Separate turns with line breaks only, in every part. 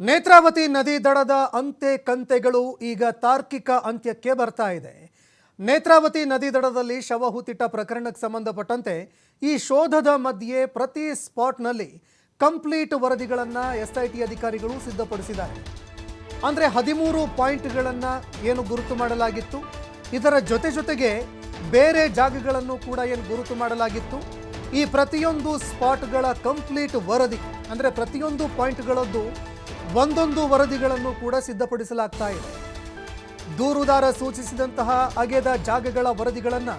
ನೇತ್ರಾವತಿ ನದಿ ದಡದ ಅಂತೆ ಕಂತೆಗಳು ಈಗ ತಾರ್ಕಿಕ ಅಂತ್ಯಕ್ಕೆ ಬರ್ತಾ ಇದೆ. ನೇತ್ರಾವತಿ ನದಿ ದಡದಲ್ಲಿ ಶವ ಹೂತಿಟ್ಟ ಪ್ರಕರಣಕ್ಕೆ ಸಂಬಂಧಪಟ್ಟಂತೆ ಈ ಶೋಧದ ಮಧ್ಯೆ ಪ್ರತಿ ಸ್ಪಾಟ್ನಲ್ಲಿ ಕಂಪ್ಲೀಟ್ ವರದಿಗಳನ್ನು ಎಸ್ ಐ ಟಿ ಅಧಿಕಾರಿಗಳು ಸಿದ್ಧಪಡಿಸಿದ್ದಾರೆ. ಅಂದರೆ ಹದಿಮೂರು ಪಾಯಿಂಟ್ಗಳನ್ನು ಏನು ಗುರುತು ಮಾಡಲಾಗಿತ್ತು? ಇದರ ಜೊತೆ ಜೊತೆಗೆ ಬೇರೆ ಜಾಗಗಳನ್ನು ಕೂಡ ಏನು ಗುರುತು ಮಾಡಲಾಗಿತ್ತು? ಈ ಪ್ರತಿಯೊಂದು ಸ್ಪಾಟ್ಗಳ ಕಂಪ್ಲೀಟ್ ವರದಿ, ಅಂದರೆ ಪ್ರತಿಯೊಂದು ಪಾಯಿಂಟ್ಗಳದ್ದು ಒಂದೊಂದು ವರದಿಗಳನ್ನು ಕೂಡ ಸಿದ್ಧಪಡಿಸಲಾಗ್ತಾ ಇದೆ. ದೂರುದಾರ ಸೂಚಿಸಿದಂತಹ ಅಗೆದ ಜಾಗಗಳ ವರದಿಗಳನ್ನು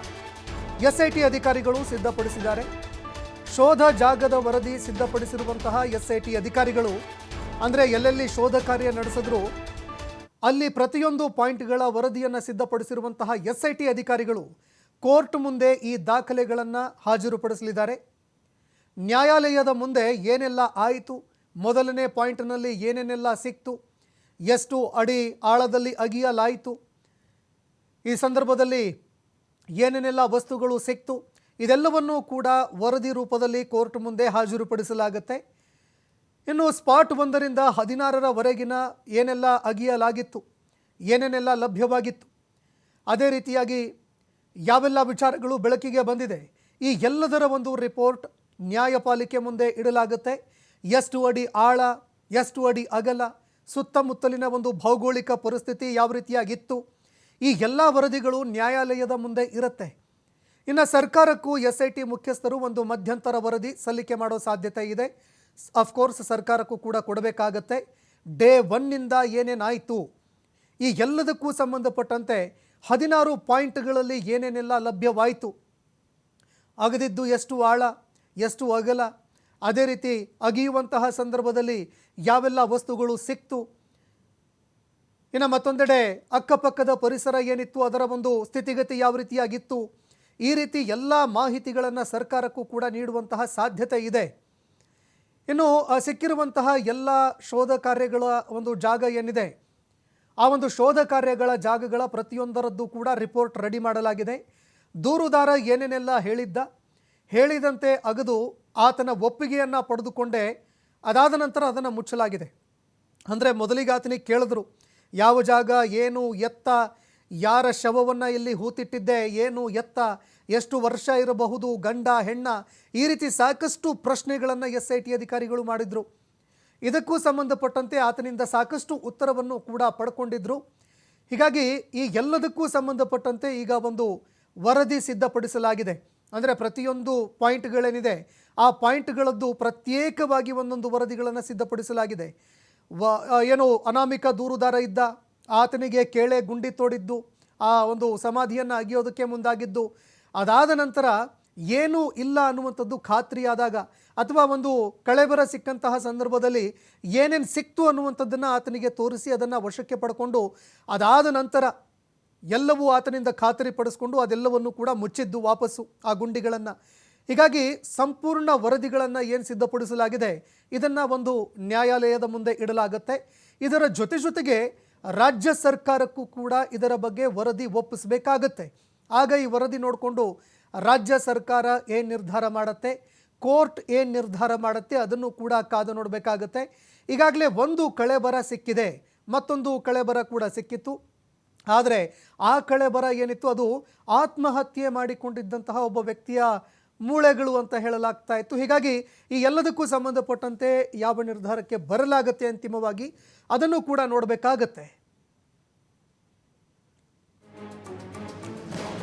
ಎಸ್ಐಟಿ ಅಧಿಕಾರಿಗಳು ಸಿದ್ಧಪಡಿಸಿದ್ದಾರೆ. ಶೋಧ ಜಾಗದ ವರದಿ ಸಿದ್ಧಪಡಿಸಿರುವಂತಹ ಎಸ್ಐಟಿ ಅಧಿಕಾರಿಗಳು, ಅಂದರೆ ಎಲ್ಲೆಲ್ಲಿ ಶೋಧ ಕಾರ್ಯ ನಡೆಸಿದ್ರು ಅಲ್ಲಿ ಪ್ರತಿಯೊಂದು ಪಾಯಿಂಟ್ಗಳ ವರದಿಯನ್ನು ಸಿದ್ಧಪಡಿಸಿರುವಂತಹ ಎಸ್ಐಟಿ ಅಧಿಕಾರಿಗಳು ಕೋರ್ಟ್ ಮುಂದೆ ಈ ದಾಖಲೆಗಳನ್ನು ಹಾಜರುಪಡಿಸಲಿದ್ದಾರೆ. ನ್ಯಾಯಾಲಯದ ಮುಂದೆ ಏನೆಲ್ಲ ಆಯಿತು? ಮೊದಲನೇ ಪಾಯಿಂಟ್ನಲ್ಲಿ ಏನೇನೆಲ್ಲ ಸಿಕ್ತು? ಎಷ್ಟು ಅಡಿ ಆಳದಲ್ಲಿ ಅಗಿಯಲಾಯಿತು? ಈ ಸಂದರ್ಭದಲ್ಲಿ ಏನೇನೆಲ್ಲ ವಸ್ತುಗಳು ಸಿಕ್ತು? ಇದೆಲ್ಲವನ್ನೂ ಕೂಡ ವರದಿ ರೂಪದಲ್ಲಿ ಕೋರ್ಟ್ ಮುಂದೆ ಹಾಜರುಪಡಿಸಲಾಗುತ್ತೆ. ಇನ್ನು ಸ್ಪಾಟ್ ಒಂದರಿಂದ ಹದಿನಾರರವರೆಗಿನ ಏನೆಲ್ಲ ಅಗಿಯಲಾಗಿತ್ತು? ಏನೇನೆಲ್ಲ ಲಭ್ಯವಾಗಿತ್ತು? ಅದೇ ರೀತಿಯಾಗಿ ಯಾವೆಲ್ಲ ವಿಚಾರಗಳು ಬೆಳಕಿಗೆ ಬಂದಿದೆ? ಈ ಎಲ್ಲದರ ಒಂದು ರಿಪೋರ್ಟ್ ನ್ಯಾಯಪಾಲಿಕೆ ಮುಂದೆ ಇಡಲಾಗುತ್ತೆ. ಎಷ್ಟು ಅಡಿ ಆಳ, ಎಷ್ಟು ಅಡಿ ಅಗಲ, ಸುತ್ತಮುತ್ತಲಿನ ಒಂದು ಭೌಗೋಳಿಕ ಪರಿಸ್ಥಿತಿ ಯಾವ ರೀತಿಯಾಗಿತ್ತು? ಈ ಎಲ್ಲ ವರದಿಗಳು ನ್ಯಾಯಾಲಯದ ಮುಂದೆ ಇರುತ್ತೆ. ಇನ್ನು ಸರ್ಕಾರಕ್ಕೂ ಎಸ್ ಐ ಟಿ ಮುಖ್ಯಸ್ಥರು ಒಂದು ಮಧ್ಯಂತರ ವರದಿ ಸಲ್ಲಿಕೆ ಮಾಡೋ ಸಾಧ್ಯತೆ ಇದೆ. ಅಫ್ಕೋರ್ಸ್ ಸರ್ಕಾರಕ್ಕೂ ಕೂಡ ಕೊಡಬೇಕಾಗತ್ತೆ. ಡೇ ಒನ್ನಿಂದ ಏನೇನಾಯಿತು ಈ ಎಲ್ಲದಕ್ಕೂ ಸಂಬಂಧಪಟ್ಟಂತೆ ಹದಿನಾರು ಪಾಯಿಂಟ್ಗಳಲ್ಲಿ ಏನೇನೆಲ್ಲ ಲಭ್ಯವಾಯಿತು? ಅಗದಿದ್ದು ಎಷ್ಟು ಆಳ, ಎಷ್ಟು ಅಗಲ ಅದೇ ರೀತಿ ಅಗಿಯುವಂತಹ ಸಂದರ್ಭದಲ್ಲಿ ಯಾವೆಲ್ಲ ವಸ್ತುಗಳು ಸಿಕ್ತು? ಇನ್ನು ಮತ್ತೊಂದೆಡೆ ಅಕ್ಕಪಕ್ಕದ ಪರಿಸರ ಏನಿತ್ತು? ಅದರ ಒಂದು ಸ್ಥಿತಿಗತಿ ಯಾವ ರೀತಿಯಾಗಿತ್ತು? ಈ ರೀತಿ ಎಲ್ಲ ಮಾಹಿತಿಗಳನ್ನು ಸರ್ಕಾರಕ್ಕೂ ಕೂಡ ನೀಡುವಂತಹ ಸಾಧ್ಯತೆ ಇದೆ. ಇನ್ನು ಸಿಕ್ಕಿರುವಂತಹ ಎಲ್ಲ ಶೋಧ ಕಾರ್ಯಗಳ ಒಂದು ಜಾಗ ಏನಿದೆ? ಆ ಒಂದು ಶೋಧ ಕಾರ್ಯಗಳ ಜಾಗಗಳ ಪ್ರತಿಯೊಂದರದ್ದು ಕೂಡ ರಿಪೋರ್ಟ್ ರೆಡಿ ಮಾಡಲಾಗಿದೆ. ದೂರುದಾರ ಏನೇನೆಲ್ಲ ಹೇಳಿದ್ದ? ಹೇಳಿದಂತೆ ಅಗದು ಆತನ ಒಪ್ಪಿಗೆಯನ್ನು ಪಡೆದುಕೊಂಡೇ ಅದಾದ ನಂತರ ಅದನ್ನು ಮುಚ್ಚಲಾಗಿದೆ. ಅಂದರೆ ಮೊದಲಿಗೆ ಆತನಿಗೆ ಕೇಳಿದ್ರು, ಯಾವ ಜಾಗ, ಏನು ಎತ್ತ, ಯಾರ ಶವವನ್ನು ಇಲ್ಲಿ ಹೂತಿಟ್ಟಿದ್ದೆ, ಏನು ಎತ್ತ, ಎಷ್ಟು ವರ್ಷ ಇರಬಹುದು, ಗಂಡ, ಹೆಣ್ಣ, ಈ ರೀತಿ ಸಾಕಷ್ಟು ಪ್ರಶ್ನೆಗಳನ್ನು ಎಸ್ ಐ ಟಿ ಅಧಿಕಾರಿಗಳು ಮಾಡಿದರು. ಇದಕ್ಕೂ ಸಂಬಂಧಪಟ್ಟಂತೆ ಆತನಿಂದ ಸಾಕಷ್ಟು ಉತ್ತರವನ್ನು ಕೂಡ ಪಡ್ಕೊಂಡಿದ್ರು. ಹೀಗಾಗಿ ಈ ಎಲ್ಲದಕ್ಕೂ ಸಂಬಂಧಪಟ್ಟಂತೆ ಈಗ ಒಂದು ವರದಿ ಸಿದ್ಧಪಡಿಸಲಾಗಿದೆ. ಅಂದರೆ ಪ್ರತಿಯೊಂದು ಪಾಯಿಂಟ್ಗಳೇನಿದೆ, ಆ ಪಾಯಿಂಟ್ಗಳದ್ದು ಪ್ರತ್ಯೇಕವಾಗಿ ಒಂದೊಂದು ವರದಿಗಳನ್ನು ಸಿದ್ಧಪಡಿಸಲಾಗಿದೆ. ವ ಏನು ಅನಾಮಿಕ ದೂರುದಾರ ಇದ್ದ, ಆತನಿಗೆ ಕೇಳೆ ಗುಂಡಿ ತೋಡಿದ್ದು, ಆ ಒಂದು ಸಮಾಧಿಯನ್ನು ಅಗಿಯೋದಕ್ಕೆ ಮುಂದಾಗಿದ್ದು, ಅದಾದ ನಂತರ ಏನೂ ಇಲ್ಲ ಅನ್ನುವಂಥದ್ದು ಖಾತ್ರಿಯಾದಾಗ ಅಥವಾ ಒಂದು ಕಳೆಬರ ಸಿಕ್ಕಂತಹ ಸಂದರ್ಭದಲ್ಲಿ ಏನೇನು ಸಿಕ್ತು ಅನ್ನುವಂಥದ್ದನ್ನು ಆತನಿಗೆ ತೋರಿಸಿ ಅದನ್ನು ವಶಕ್ಕೆ ಪಡ್ಕೊಂಡು, ಅದಾದ ನಂತರ ಎಲ್ಲವೂ ಆತನಿಂದ ಖಾತರಿ ಪಡಿಸ್ಕೊಂಡು ಅದೆಲ್ಲವನ್ನು ಕೂಡ ಮುಚ್ಚಿದ್ದು ವಾಪಸ್ಸು ಆ ಗುಂಡಿಗಳನ್ನು. ಹೀಗಾಗಿ ಸಂಪೂರ್ಣ ವರದಿಗಳನ್ನು ಏನು ಸಿದ್ಧಪಡಿಸಲಾಗಿದೆ, ಇದನ್ನು ಒಂದು ನ್ಯಾಯಾಲಯದ ಮುಂದೆ ಇಡಲಾಗುತ್ತೆ. ಇದರ ಜೊತೆ ಜೊತೆಗೆ ರಾಜ್ಯ ಸರ್ಕಾರಕ್ಕೂ ಕೂಡ ಇದರ ಬಗ್ಗೆ ವರದಿ ಒಪ್ಪಿಸಬೇಕಾಗತ್ತೆ. ಆಗ ಈ ವರದಿ ನೋಡಿಕೊಂಡು ರಾಜ್ಯ ಸರ್ಕಾರ ಏನು ನಿರ್ಧಾರ ಮಾಡುತ್ತೆ, ಕೋರ್ಟ್ ಏನು ನಿರ್ಧಾರ ಮಾಡುತ್ತೆ, ಅದನ್ನು ಕೂಡ ಕಾದು ನೋಡಬೇಕಾಗತ್ತೆ. ಈಗಾಗಲೇ ಒಂದು ಕಳೆಬರ ಸಿಕ್ಕಿದೆ, ಮತ್ತೊಂದು ಕಳೆಬರ ಕೂಡ ಸಿಕ್ಕಿತ್ತು. ಆದರೆ ಆ ಕಳೆ ಬರ ಏನಿತ್ತು? ಅದು ಆತ್ಮಹತ್ಯೆ ಮಾಡಿಕೊಂಡಿದ್ದಂತಹ ಒಬ್ಬ ವ್ಯಕ್ತಿಯ ಮೂಳೆಗಳು ಅಂತ ಹೇಳಲಾಗ್ತಾ ಇತ್ತು. ಹೀಗಾಗಿ ಈ ಎಲ್ಲದಕ್ಕೂ ಸಂಬಂಧಪಟ್ಟಂತೆ ಯಾವ ನಿರ್ಧಾರಕ್ಕೆ ಬರಲಾಗತ್ತೆ ಅಂತಿಮವಾಗಿ ಅದನ್ನು ಕೂಡ ನೋಡಬೇಕಾಗತ್ತೆ.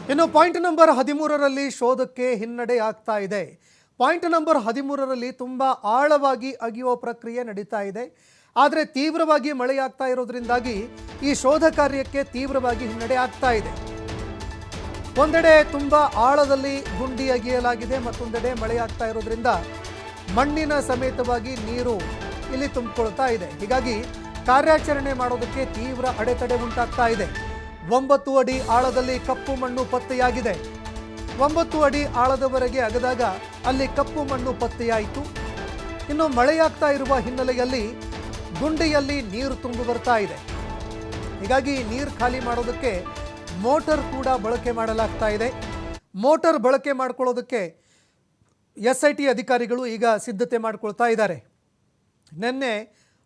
ಇನ್ನು ಪಾಯಿಂಟ್ ನಂಬರ್ ಹದಿಮೂರರಲ್ಲಿ ಶೋಧಕ್ಕೆ ಹಿನ್ನಡೆ ಆಗ್ತಾ ಇದೆ. ಪಾಯಿಂಟ್ ನಂಬರ್ ಹದಿಮೂರರಲ್ಲಿ ತುಂಬ ಆಳವಾಗಿ ಅಗಿಯುವ ಪ್ರಕ್ರಿಯೆ ನಡೀತಾ ಇದೆ. ಆದರೆ ತೀವ್ರವಾಗಿ ಮಳೆಯಾಗ್ತಾ ಇರೋದ್ರಿಂದಾಗಿ ಈ ಶೋಧ ಕಾರ್ಯಕ್ಕೆ ತೀವ್ರವಾಗಿ ಹಿನ್ನಡೆ ಆಗ್ತಾ ಇದೆ. ಒಂದೆಡೆ ತುಂಬ ಆಳದಲ್ಲಿ ಗುಂಡಿ ಅಗಿಯಲಾಗಿದೆ, ಮತ್ತೊಂದೆಡೆ ಮಳೆಯಾಗ್ತಾ ಇರೋದ್ರಿಂದ ಮಣ್ಣಿನ ಸಮೇತವಾಗಿ ನೀರು ಇಲ್ಲಿ ತುಂಬಿಕೊಳ್ತಾ ಇದೆ. ಹೀಗಾಗಿ ಕಾರ್ಯಾಚರಣೆ ಮಾಡೋದಕ್ಕೆ ತೀವ್ರ ಅಡೆತಡೆ ಉಂಟಾಗ್ತಾ ಇದೆ. ಒಂಬತ್ತು ಅಡಿ ಆಳದಲ್ಲಿ ಕಪ್ಪು ಮಣ್ಣು ಪತ್ತೆಯಾಗಿದೆ. ಒಂಬತ್ತು ಅಡಿ ಆಳದವರೆಗೆ ಅಗದಾಗ ಅಲ್ಲಿ ಕಪ್ಪು ಮಣ್ಣು ಪತ್ತೆಯಾಯಿತು. ಇನ್ನು ಮಳೆಯಾಗ್ತಾ ಇರುವ ಹಿನ್ನೆಲೆಯಲ್ಲಿ ಗುಂಡಿಯಲ್ಲಿ ನೀರು ತುಂಬಿ ಬರ್ತಾ ಇದೆ. ಹೀಗಾಗಿ ನೀರು ಖಾಲಿ ಮಾಡೋದಕ್ಕೆ ಮೋಟರ್ ಕೂಡ ಬಳಕೆ ಮಾಡಲಾಗ್ತಾ ಇದೆ. ಮೋಟರ್ ಬಳಕೆ ಮಾಡ್ಕೊಳ್ಳೋದಕ್ಕೆ ಎಸ್ ಐ ಟಿ ಅಧಿಕಾರಿಗಳು ಈಗ ಸಿದ್ಧತೆ ಮಾಡಿಕೊಳ್ತಾ ಇದ್ದಾರೆ. ನಿನ್ನೆ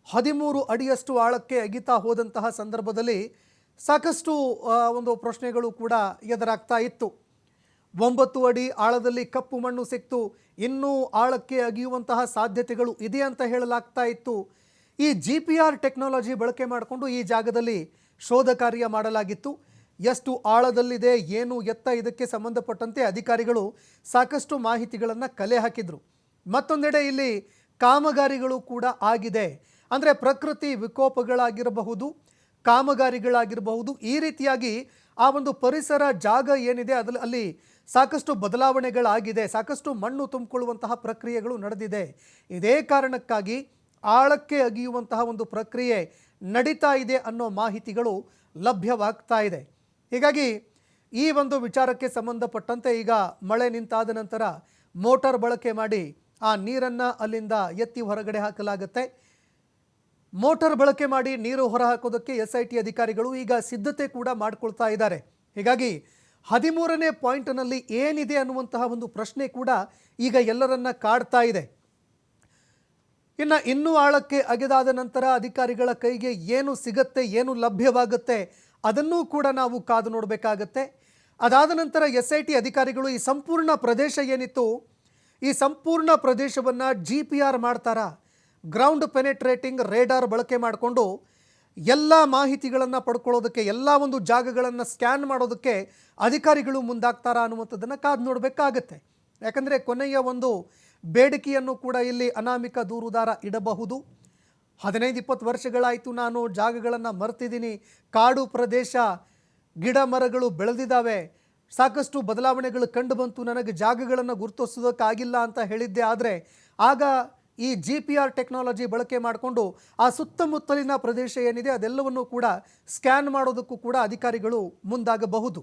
ಹದಿಮೂರು ಅಡಿಯಷ್ಟು ಆಳಕ್ಕೆ ಅಗಿತಾ ಹೋದಂತಹ ಸಂದರ್ಭದಲ್ಲಿ ಸಾಕಷ್ಟು ಒಂದು ಪ್ರಶ್ನೆಗಳು ಕೂಡ ಎದುರಾಗ್ತಾ ಇತ್ತು. ಒಂಬತ್ತು ಅಡಿ ಆಳದಲ್ಲಿ ಕಪ್ಪು ಮಣ್ಣು ಸಿಕ್ತು, ಇನ್ನೂ ಆಳಕ್ಕೆ ಅಗಿಯುವಂತಹ ಸಾಧ್ಯತೆಗಳು ಇದೆ ಅಂತ ಹೇಳಲಾಗ್ತಾ ಇತ್ತು. ಈ ಜಿ ಪಿ ಆರ್ ಟೆಕ್ನಾಲಜಿ ಬಳಕೆ ಮಾಡಿಕೊಂಡು ಈ ಜಾಗದಲ್ಲಿ ಶೋಧ ಕಾರ್ಯ ಮಾಡಲಾಗಿತ್ತು. ಎಷ್ಟು ಆಳದಲ್ಲಿದೆ, ಏನು ಎತ್ತ ಇದಕ್ಕೆ ಸಂಬಂಧಪಟ್ಟಂತೆ ಅಧಿಕಾರಿಗಳು ಸಾಕಷ್ಟು ಮಾಹಿತಿಗಳನ್ನು ಕಲೆ ಹಾಕಿದರು. ಮತ್ತೊಂದೆಡೆ ಇಲ್ಲಿ ಕಾಮಗಾರಿಗಳು ಕೂಡ ಆಗಿದೆ. ಅಂದರೆ ಪ್ರಕೃತಿ ವಿಕೋಪಗಳಾಗಿರಬಹುದು, ಕಾಮಗಾರಿಗಳಾಗಿರಬಹುದು, ಈ ರೀತಿಯಾಗಿ ಆ ಒಂದು ಪರಿಸರ ಜಾಗ ಏನಿದೆ, ಅದ್ರಲ್ಲಿ ಅಲ್ಲಿ ಸಾಕಷ್ಟು ಬದಲಾವಣೆಗಳಾಗಿದೆ, ಸಾಕಷ್ಟು ಮಣ್ಣು ತುಂಬಿಕೊಳ್ಳುವಂತಹ ಪ್ರಕ್ರಿಯೆಗಳು ನಡೆದಿದೆ. ಇದೇ ಕಾರಣಕ್ಕಾಗಿ ಆಳಕ್ಕೆ ಅಗಿಯುವಂತಹ ಒಂದು ಪ್ರಕ್ರಿಯೆ ನಡೀತಾ ಇದೆ ಅನ್ನೋ ಮಾಹಿತಿಗಳು ಲಭ್ಯವಾಗ್ತಾ ಇದೆ. ಹೀಗಾಗಿ ಈ ಒಂದು ವಿಚಾರಕ್ಕೆ ಸಂಬಂಧಪಟ್ಟಂತೆ ಈಗ ಮಳೆ ನಿಂತಾದ ನಂತರ ಮೋಟಾರ್ ಬಳಕೆ ಮಾಡಿ ಆ ನೀರನ್ನು ಅಲ್ಲಿಂದ ಎತ್ತಿ ಹೊರಗಡೆ ಹಾಕಲಾಗುತ್ತೆ. ಮೋಟಾರ್ ಬಳಕೆ ಮಾಡಿ ನೀರು ಹೊರಹಾಕೋದಕ್ಕೆ ಎಸ್ ಐ ಟಿ ಅಧಿಕಾರಿಗಳು ಈಗ ಸಿದ್ಧತೆ ಕೂಡ ಮಾಡಿಕೊಳ್ತಾ ಇದ್ದಾರೆ. ಹೀಗಾಗಿ ಹದಿಮೂರನೇ ಪಾಯಿಂಟ್ನಲ್ಲಿ ಏನಿದೆ ಅನ್ನುವಂತಹ ಒಂದು ಪ್ರಶ್ನೆ ಕೂಡ ಈಗ ಎಲ್ಲರನ್ನ ಕಾಡ್ತಾ ಇದೆ. ಇನ್ನು ಇನ್ನೂ ಆಳಕ್ಕೆ ಅಗೆದಾದ ನಂತರ ಅಧಿಕಾರಿಗಳ ಕೈಗೆ ಏನು ಸಿಗತ್ತೆ, ಏನು ಲಭ್ಯವಾಗುತ್ತೆ, ಅದನ್ನೂ ಕೂಡ ನಾವು ಕಾದು ನೋಡಬೇಕಾಗತ್ತೆ. ಅದಾದ ನಂತರ ಎಸ್ ಐ ಟಿ ಅಧಿಕಾರಿಗಳು ಈ ಸಂಪೂರ್ಣ ಪ್ರದೇಶ ಏನಿತ್ತು, ಈ ಸಂಪೂರ್ಣ ಪ್ರದೇಶವನ್ನು ಜಿ ಪಿ ಆರ್ ಮಾಡ್ತಾರಾ ಗ್ರೌಂಡ್ ಪೆನೆಟ್ರೇಟಿಂಗ್ ರೇಡಾರ್ ಬಳಕೆ ಮಾಡಿಕೊಂಡು ಎಲ್ಲ ಮಾಹಿತಿಗಳನ್ನು ಪಡ್ಕೊಳ್ಳೋದಕ್ಕೆ, ಎಲ್ಲ ಒಂದು ಜಾಗಗಳನ್ನು ಸ್ಕ್ಯಾನ್ ಮಾಡೋದಕ್ಕೆ ಅಧಿಕಾರಿಗಳು ಮುಂದಾಗ್ತಾರಾ ಅನ್ನುವಂಥದ್ದನ್ನು ಕಾದು ನೋಡಬೇಕಾಗತ್ತೆ. ಯಾಕಂದರೆ ಕೊನೆಯ ಒಂದು ಬೇಡಿಕೆಯನ್ನು ಕೂಡ ಇಲ್ಲಿ ಅನಾಮಿಕ ದೂರುದಾರ ಇಡಬಹುದು. ಹದಿನೈದು, ಇಪ್ಪತ್ತು ವರ್ಷಗಳಾಯಿತು ನಾನು ಜಾಗಗಳನ್ನು ಮರೆತಿದ್ದೀನಿ. ಕಾಡು ಪ್ರದೇಶ, ಗಿಡ ಮರಗಳು ಬೆಳೆದಿದ್ದಾವೆ. ಸಾಕಷ್ಟು ಬದಲಾವಣೆಗಳು ಕಂಡು ಬಂತು ನನಗೆ ಜಾಗಗಳನ್ನು ಗುರುತಿಸೋದಕ್ಕಾಗಿಲ್ಲ ಅಂತ ಹೇಳಿದ್ದೆ. ಆದರೆ ಆಗ ಈ ಜಿ ಪಿ ಆರ್ ಟೆಕ್ನಾಲಜಿ ಬಳಕೆ ಮಾಡಿಕೊಂಡು ಆ ಸುತ್ತಮುತ್ತಲಿನ ಪ್ರದೇಶ ಏನಿದೆ ಅದೆಲ್ಲವನ್ನು ಕೂಡ ಸ್ಕ್ಯಾನ್ ಮಾಡೋದಕ್ಕೂ ಕೂಡ ಅಧಿಕಾರಿಗಳು ಮುಂದಾಗಬಹುದು.